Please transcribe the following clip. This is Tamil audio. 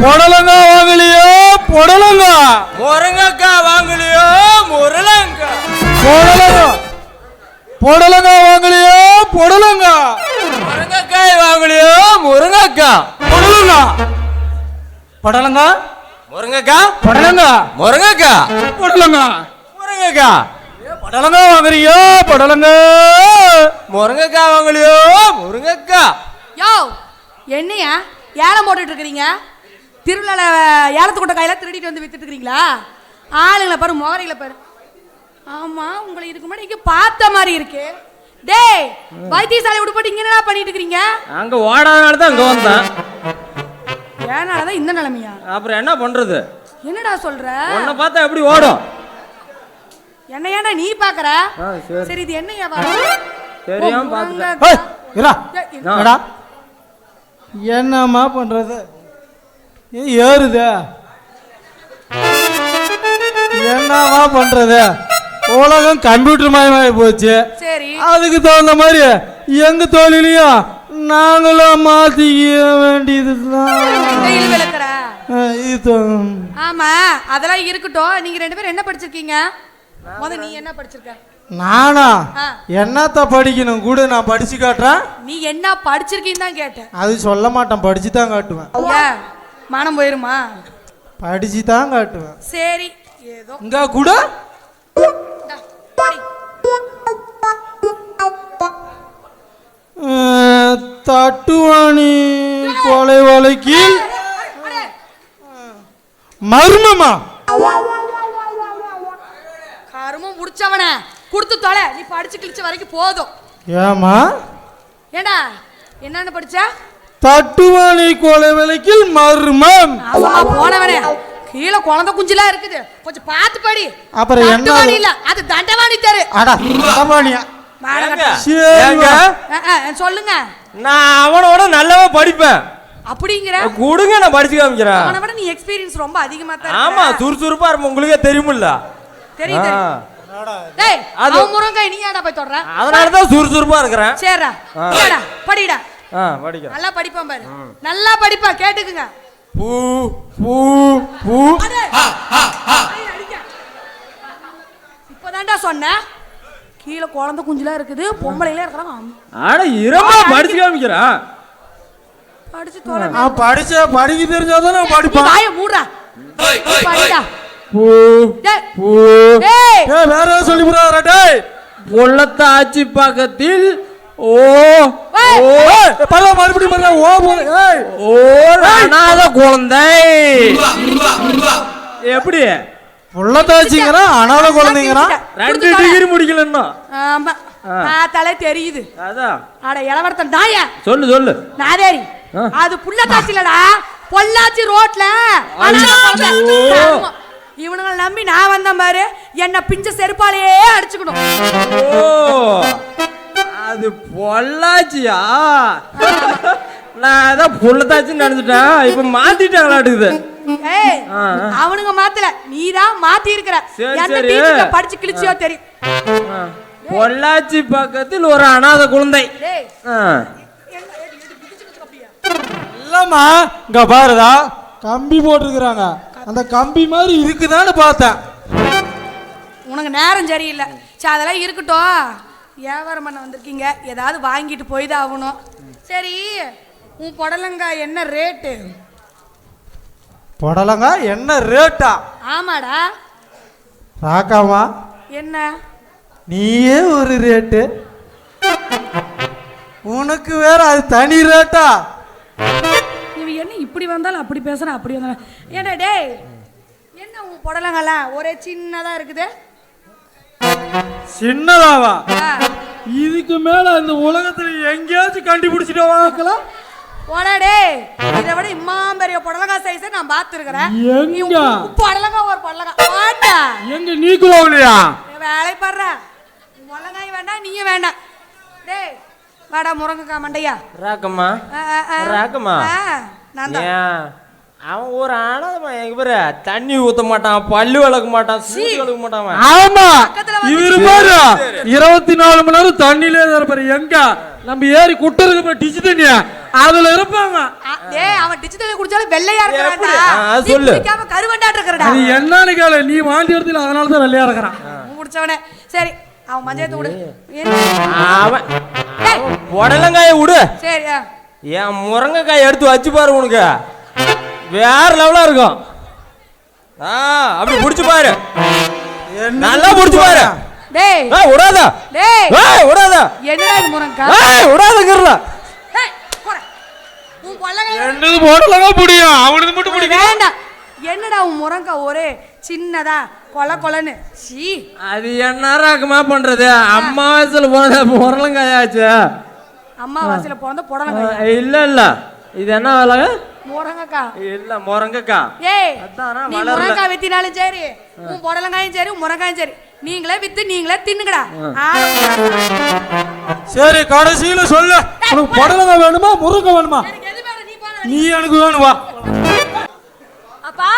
புடலங்கா வாங்கலையோ? புடலங்கா. முருங்கக்காய் வாங்கலையோ? முருளங்கா. புடலங்கா. புடலங்கா வாங்கலையோ? புடலங்கா. முருங்கக்காய் வாங்கலையோ? முருங்கக்காய் புடலங்கா. புடலங்கா. முருங்கக்காய் புடலங்கா. முருங்கக்காய் புடலங்கா. முருங்கக்காய் புடலங்கா வாங்குறியோ புடலங்கா. முருங்கக்காய் வாங்கலையோ? முருங்கக்காய் யோ என்னையா? ஏலம் போட்டுட்டு இருக்கிறீங்க? திருவிழால ஏலத்து கொண்ட கையில திருடிட்டு வந்து வித்துட்டு இருக்கிறீங்களா? ஆளுங்களை பாரு முகரைகளை பாரு. ஆமா உங்களை இதுக்கு முன்னாடி இங்க பார்த்த மாதிரி இருக்கு. டேய் வைத்தியசாலை விடுபட்டு இங்க என்ன பண்ணிட்டு இருக்கிறீங்க அங்க ஓடாதனால தான் அங்க வந்தேன். ஏனாலதான் இந்த நிலைமையா? அப்புறம் என்ன பண்றது? என்னடா சொல்ற? உன்னை பார்த்தா எப்படி ஓடும்? என்ன ஏன்டா நீ பாக்குற சரி. இது என்ன தெரியாம என்னடா என்னம்மா பண்றது? ஏன் ஏறுது. என்னம்மா பண்றது? உலகம் கம்ப்யூட்டர் மயமாகி போச்சு. சரி. அதுக்கு தகுந்த மாதிரி எங்க தொழிலையும் நாங்களும் மாத்திக்க வேண்டியதுதான். ஆமா அதெல்லாம் இருக்கட்டும். நீங்க ரெண்டு பேரும் என்ன படிச்சிருக்கீங்க? முத நீ என்ன படிச்சிருக்க? நானா. என்னத்த படிக்கணும்? கூட நான் படிச்சு காட்டுறேன். நீ என்ன படிச்சிருக்கீன்னு தான் கேட்டேன். அது சொல்ல மாட்டேன் படிச்சு தான் காட்டுவேன். மனம் போயிருமா? படிச்சு தான் காட்டுவேன் சரி. ஏதோ. இங்க கூட. தட்டுவாணி கொலை வலைக்கு அடே, மர்மமா? கருமம் முடிச்சவன கொடுத்து தொலை. நீ படிச்சு கிழிச்ச வரைக்கும் போதும். ஏமா ஏண்டா? என்னன்னு படிச்ச? தட்டுவாணி கொலை வலைக்கில் மர்மம். ஆமா போனவனே. கீழே குழந்தை குஞ்சுலாம் இருக்குது. கொஞ்சம் பார்த்து படி. அப்புறம் என்ன? இல்ல அது தண்டவாணி தெரு. அடா தண்டவாணியா சொல்லுங்க. நான் அவனோட நல்லாவே படிப்பேன். அப்படிங்கிற? கொடுங்க நான் படிச்சு காமிக்கிறேன். அவனை விட நீ எக்ஸ்பீரியன்ஸ் ரொம்ப அதிகமா தான் ஆமா. சுறுசுறுப்பா இருப்ப உங்களுக்கே தெரியுமில்ல. தெரியும் டேய் அவன் முருங்கை நீ ஏன்டா போய் தொடுற? அதனாலதான் சுறுசுறுப்பா இருக்கிறேன். சரிடா படிடா. ஆ படிக்கிறேன் நல்லா படிப்பான் பாரு. நல்லா படிப்பான் கேட்டுக்குங்க. பூ பூ பூ. இப்பதான்டா சொன்னேன் கீழே குழந்தை குஞ்சுலாம் இருக்குது பொம்பளைலாம் இருக்கிறாங்க. ஆனா இரமா படிச்சு காமிக்கிறேன் படிச்சு தொலை. நான் படிச்ச படிக்க தெரிஞ்சாதான் நான் படிப்பேன். வாயை மூடுறா. படிடா. பூ டேய். பூ. டேய். ஏய் வேற சொல்லி போறாரா டேய். பொள்ளத்தாச்சி பக்கத்தில் ஓ! பரவ மறுபடியும் பரவ ஓ ஏய். ஓ அனாத குழந்தை. எப்படி? புள்ளத்தாச்சிங்கிறான் அனாத குழந்தைங்கிறான் ரெண்டு ஆமா. பார்த்தாலே தெரியுது. அதான். அட இளவரத்தன் தாயா சொல்லு சொல்லு. நாதேரி. அது புள்ளத்தாச்சி இல்லடா. பொள்ளாச்சி ரோட்ல. இவனுங்களை நம்பி நான் வந்தேன் பாரு. என்ன பிஞ்ச செருப்பாலேயே அடிச்சுக்கணும். அது பொள்ளாச்சியா? நான் அதான் பொள்ளத்தாச்சின்னு நினைச்சிட்டேன். இப்ப மாத்திட்டாங்களாட்டுக்குது. அவனுங்க மாத்தல. நீதான் மாத்தி இருக்கிற எந்த படிச்சு கிழிச்சியோ தெரியும். பொள்ளாச்சி பக்கத்தில் ஒரு அனாதை குழந்தை. இல்லம்மா இங்க பாருடா. கம்பி போட்டிருக்கிறாங்க. அந்த கம்பி மாதிரி இருக்குதான்னு பார்த்தேன். உனக்கு நேரம் சரியில்லை. சரி அதெல்லாம் இருக்கட்டும். வியாபாரம் பண்ண வந்திருக்கீங்க. ஏதாவது வாங்கிட்டு போய் தான் ஆகணும். சரி உன் புடலங்காய் என்ன ரேட்டு? புடலங்க என்ன ரேட்டா? ஆமாடா. ராக்காமா என்ன? நீயே ஒரு ரேட்டு. உனக்கு வேற அது தனி ரேட்டா? இவன் என்ன இப்படி வந்தாலும் அப்படி பேசுறான் அப்படி வந்தாலும். ஏடா டேய் என்ன உன் புடலங்கலாம் ஒரே சின்னதா இருக்குது? சின்னதாவா? இதுக்கு மேல இந்த உலகத்துல எங்கேயாச்சும் கண்டுபிடிச்சிட்டு வாக்கலாம் போடா டேய். இதை விட இம்மாம் பெரிய புடலங்காய் சைஸை நான் பார்த்துருக்கிறேன். எங்க? புடலங்காய் ஒரு புடலங்காய் வாடா. எங்க நீக்குவோம் இல்லையா வேலை படுற வேண்டாம் நீயும் வேண்டாம். டேய் வாடா முருங்கைக்காய் மண்டையா. ராக்கம்மா. ராக்கம்மா. நான் தான். அவன் ஒரு எங்க பேரு தண்ணி ஊத்த மாட்டான் பல்லு விளக்க மாட்டான் சூடு விளக்க மாட்டான் அவன். ஆமா. இவரு பாரு இருபத்தி நாலு மணி நேரம் தண்ணியிலே தான் இருப்பாரு. எங்க? நம்ம ஏறி குட்டருக்கு டிச்சு தண்ணியா. அதுல இருப்பாங்க. டேய் அவன் டிஜிட்டல் குடிச்சாலும் வெள்ளையா? இருக்கிறான்டா. நீ சொல்லு. குடிக்காம கருவண்டாட்டு இருக்கிறடா. அது என்னன்னு கேளு. நீ வாந்தி எடுத்துல அதனால தான் வெள்ளையா இருக்கிறான். முடிச்சவனே சரி அவன் மஞ்சள் விடு அவன். புடலங்காய விடு. சரி. என் முருங்கைக்காய் எடுத்து வச்சு பாரு உனக்கு. வேற லெவலா இருக்கும். ஆ அப்படி புடிச்சு பாரு. நல்லா புடிச்சு பாரு. டேய். ஏய் விடாத. டேய். ஏய் விடாத. என்னடா இது முருங்கா? ஏய் போடா உன் பொல்லங்க என்னது போடலங்க முடியும் அவனுக்கு மட்டும் பிடிக்கும் வேண்டாம். என்னடா உன் முருங்கா ஒரே சின்னதா கொல கொலன்னு? சீ. அது என்ன ரகமா பண்றது? அம்மா வயசுல போனது முரலங்காயாச்சு அம்மா வாசல பிறந்த புடலங்க இல்ல இல்ல. இது என்ன வேலை? முரங்கக்கா. இல்ல முரங்கக்கா. ஏய் அதான் வித்தினாலும் சரி உன் புடலங்காயும் சரி முரங்காயும் சரி. நீங்களே வித்து நீங்களே தின்னுங்கடா. சரி கடைசியில சொல்லு. உனக்கு புடலங்காய் வேணுமா முருங்கை வேணுமா? நீ எனக்கு வேணுமா? அப்பா